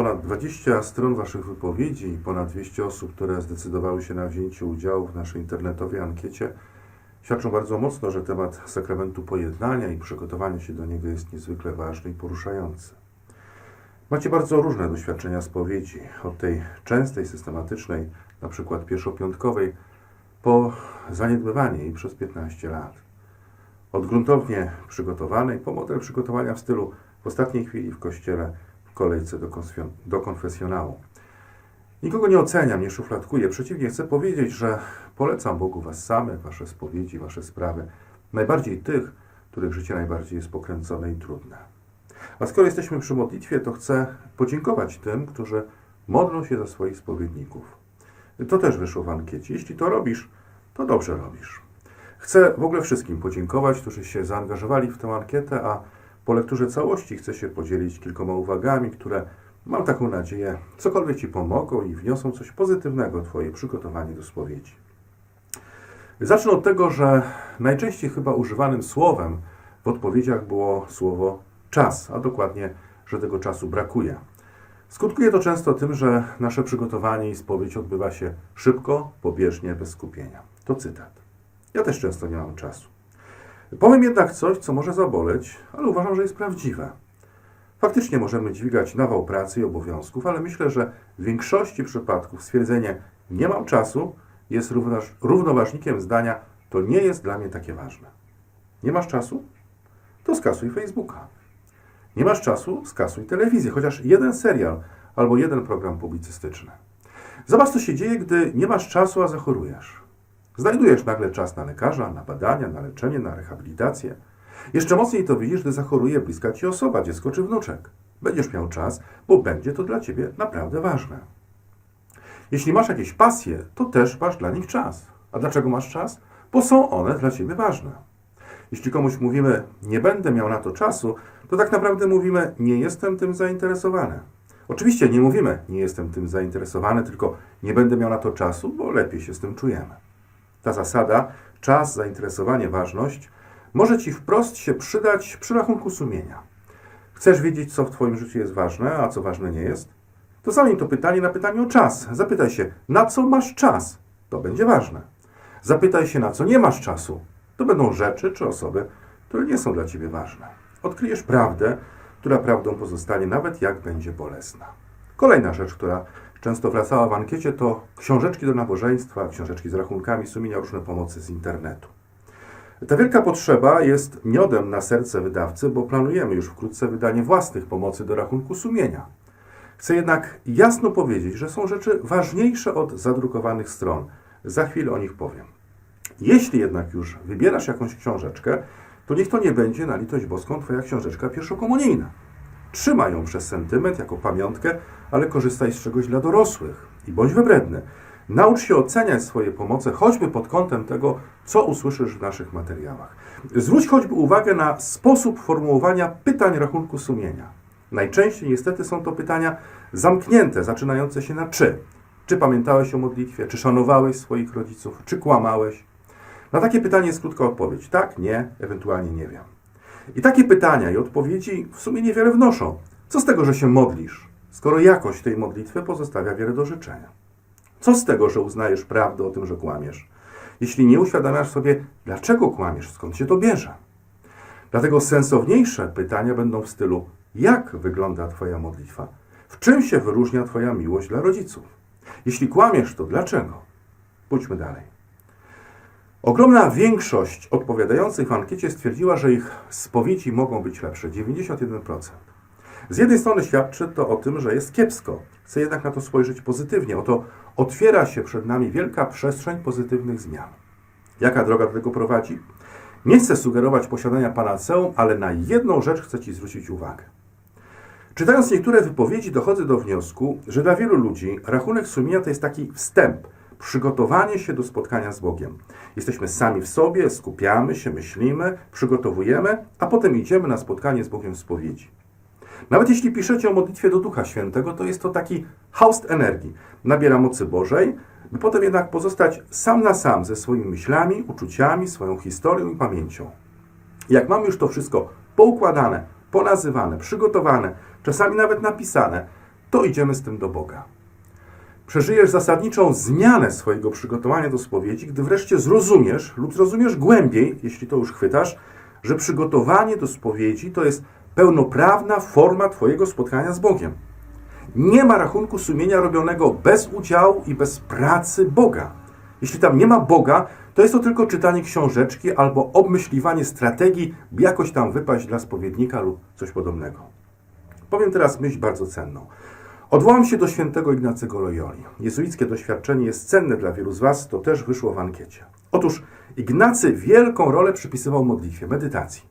ponad 20 stron Waszych wypowiedzi i ponad 200 osób, które zdecydowały się na wzięcie udziału w naszej internetowej ankiecie, świadczą bardzo mocno, że temat sakramentu pojednania i przygotowania się do niego jest niezwykle ważny i poruszający. Macie bardzo różne doświadczenia spowiedzi, od tej częstej, systematycznej, na przykład pierwszopiątkowej, po zaniedbywanie jej przez 15 lat. Od gruntownie przygotowanej, po model przygotowania w stylu w ostatniej chwili w kościele, kolejce do, konfesjonału. Nikogo nie oceniam, nie szufladkuję. Przeciwnie, chcę powiedzieć, że polecam Bogu Was samych, Wasze spowiedzi, Wasze sprawy. Najbardziej tych, których życie najbardziej jest pokręcone i trudne. A skoro jesteśmy przy modlitwie, to chcę podziękować tym, którzy modlą się za swoich spowiedników. To też wyszło w ankiecie. Jeśli to robisz, to dobrze robisz. Chcę w ogóle wszystkim podziękować, którzy się zaangażowali w tę ankietę, a po lekturze całości chcę się podzielić kilkoma uwagami, które mam taką nadzieję, cokolwiek Ci pomogą i wniosą coś pozytywnego w Twoje przygotowanie do spowiedzi. Zacznę od tego, że najczęściej chyba używanym słowem w odpowiedziach było słowo czas, a dokładnie, że tego czasu brakuje. Skutkuje to często tym, że nasze przygotowanie i spowiedź odbywa się szybko, pobieżnie, bez skupienia. To cytat. Ja też często nie mam czasu. Powiem jednak coś, co może zaboleć, ale uważam, że jest prawdziwe. Faktycznie możemy dźwigać nawał pracy i obowiązków, ale myślę, że w większości przypadków stwierdzenie nie mam czasu jest równoważ- równoważnikiem zdania to nie jest dla mnie takie ważne. Nie masz czasu? To skasuj Facebooka. Nie masz czasu? Skasuj telewizję, chociaż jeden serial albo jeden program publicystyczny. Zobacz, co się dzieje, gdy nie masz czasu, a zachorujesz. Znajdujesz nagle czas na lekarza, na badania, na leczenie, na rehabilitację. Jeszcze mocniej to widzisz, gdy zachoruje bliska ci osoba, dziecko czy wnuczek. Będziesz miał czas, bo będzie to dla ciebie naprawdę ważne. Jeśli masz jakieś pasje, to też masz dla nich czas. A dlaczego masz czas? Bo są one dla ciebie ważne. Jeśli komuś mówimy, nie będę miał na to czasu, to tak naprawdę mówimy, nie jestem tym zainteresowany. Oczywiście nie mówimy, nie jestem tym zainteresowany, tylko nie będę miał na to czasu, bo lepiej się z tym czujemy. Ta zasada, czas, zainteresowanie, ważność, może Ci wprost się przydać przy rachunku sumienia. Chcesz wiedzieć, co w Twoim życiu jest ważne, a co ważne nie jest? To zamień to pytanie na pytanie o czas. Zapytaj się, na co masz czas? To będzie ważne. Zapytaj się, na co nie masz czasu. To będą rzeczy czy osoby, które nie są dla Ciebie ważne. Odkryjesz prawdę, która prawdą pozostanie, nawet jak będzie bolesna. Kolejna rzecz, która często wracała w ankiecie, to książeczki do nabożeństwa, książeczki z rachunkami sumienia, różne pomocy z internetu. Ta wielka potrzeba jest miodem na serce wydawcy, bo planujemy już wkrótce wydanie własnych pomocy do rachunku sumienia. Chcę jednak jasno powiedzieć, że są rzeczy ważniejsze od zadrukowanych stron. Za chwilę o nich powiem. Jeśli jednak już wybierasz jakąś książeczkę, to niech to nie będzie na litość boską Twoja książeczka pierwszokomunijna. Trzymaj ją przez sentyment, jako pamiątkę, ale korzystaj z czegoś dla dorosłych i bądź wybredny. Naucz się oceniać swoje pomoce, choćby pod kątem tego, co usłyszysz w naszych materiałach. Zwróć choćby uwagę na sposób formułowania pytań rachunku sumienia. Najczęściej niestety są to pytania zamknięte, zaczynające się na czy. Czy pamiętałeś o modlitwie? Czy szanowałeś swoich rodziców? Czy kłamałeś? Na takie pytanie jest krótka odpowiedź. Tak, nie, ewentualnie nie wiem. I takie pytania i odpowiedzi w sumie niewiele wnoszą. Co z tego, że się modlisz, skoro jakość tej modlitwy pozostawia wiele do życzenia? Co z tego, że uznajesz prawdę o tym, że kłamiesz, jeśli nie uświadamiasz sobie, dlaczego kłamiesz, skąd się to bierze? Dlatego sensowniejsze pytania będą w stylu: jak wygląda Twoja modlitwa? W czym się wyróżnia Twoja miłość dla rodziców? Jeśli kłamiesz, to dlaczego? Pójdźmy dalej. Ogromna większość odpowiadających w ankiecie stwierdziła, że ich spowiedzi mogą być lepsze 91%. Z jednej strony świadczy to o tym, że jest kiepsko. Chcę jednak na to spojrzeć pozytywnie. Oto otwiera się przed nami wielka przestrzeń pozytywnych zmian. Jaka droga do tego prowadzi? Nie chcę sugerować posiadania panaceum, ale na jedną rzecz chcę Ci zwrócić uwagę. Czytając niektóre wypowiedzi, dochodzę do wniosku, że dla wielu ludzi rachunek sumienia to jest taki wstęp, przygotowanie się do spotkania z Bogiem. Jesteśmy sami w sobie, skupiamy się, myślimy, przygotowujemy, a potem idziemy na spotkanie z Bogiem w spowiedzi. Nawet jeśli piszecie o modlitwie do Ducha Świętego, to jest to taki haust energii. Nabiera mocy Bożej, by potem jednak pozostać sam na sam ze swoimi myślami, uczuciami, swoją historią i pamięcią. Jak mam już to wszystko poukładane, ponazywane, przygotowane, czasami nawet napisane, to idziemy z tym do Boga. Przeżyjesz zasadniczą zmianę swojego przygotowania do spowiedzi, gdy wreszcie zrozumiesz lub zrozumiesz głębiej, jeśli to już chwytasz, że przygotowanie do spowiedzi to jest pełnoprawna forma Twojego spotkania z Bogiem. Nie ma rachunku sumienia robionego bez udziału i bez pracy Boga. Jeśli tam nie ma Boga, to jest to tylko czytanie książeczki albo obmyśliwanie strategii, by jakoś tam wypaść dla spowiednika lub coś podobnego. Powiem teraz myśl bardzo cenną. Odwołam się do świętego Ignacego Loyoli. Jezuickie doświadczenie jest cenne dla wielu z Was, to też wyszło w ankiecie. Otóż Ignacy wielką rolę przypisywał modlitwie, medytacji.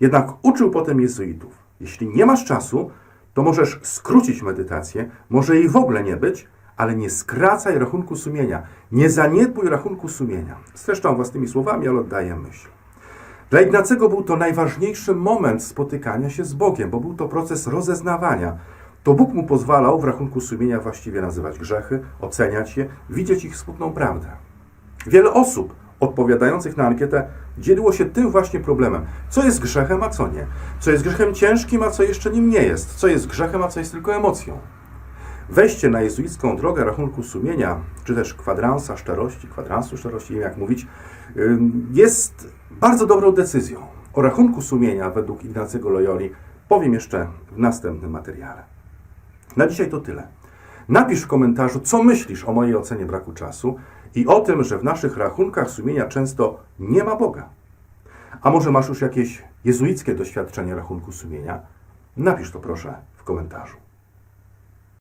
Jednak uczył potem jezuitów. Jeśli nie masz czasu, to możesz skrócić medytację, może jej w ogóle nie być, ale nie skracaj rachunku sumienia, nie zaniedbuj rachunku sumienia. Streszczam was tymi słowami, ale oddaję myśl. Dla Ignacego był to najważniejszy moment spotykania się z Bogiem, bo był to proces rozeznawania. To Bóg mu pozwalał w rachunku sumienia właściwie nazywać grzechy, oceniać je, widzieć ich smutną prawdę. Wiele osób odpowiadających na ankietę dzieliło się tym właśnie problemem. Co jest grzechem, a co nie? Co jest grzechem ciężkim, a co jeszcze nim nie jest? Co jest grzechem, a co jest tylko emocją? Wejście na jezuicką drogę rachunku sumienia, czy też kwadransa szczerości, kwadransu szczerości, nie wiem jak mówić, jest bardzo dobrą decyzją. O rachunku sumienia według Ignacego Loyoli powiem jeszcze w następnym materiale. Na dzisiaj to tyle. Napisz w komentarzu, co myślisz o mojej ocenie braku czasu i o tym, że w naszych rachunkach sumienia często nie ma Boga. A może masz już jakieś jezuickie doświadczenie rachunku sumienia? Napisz to proszę w komentarzu.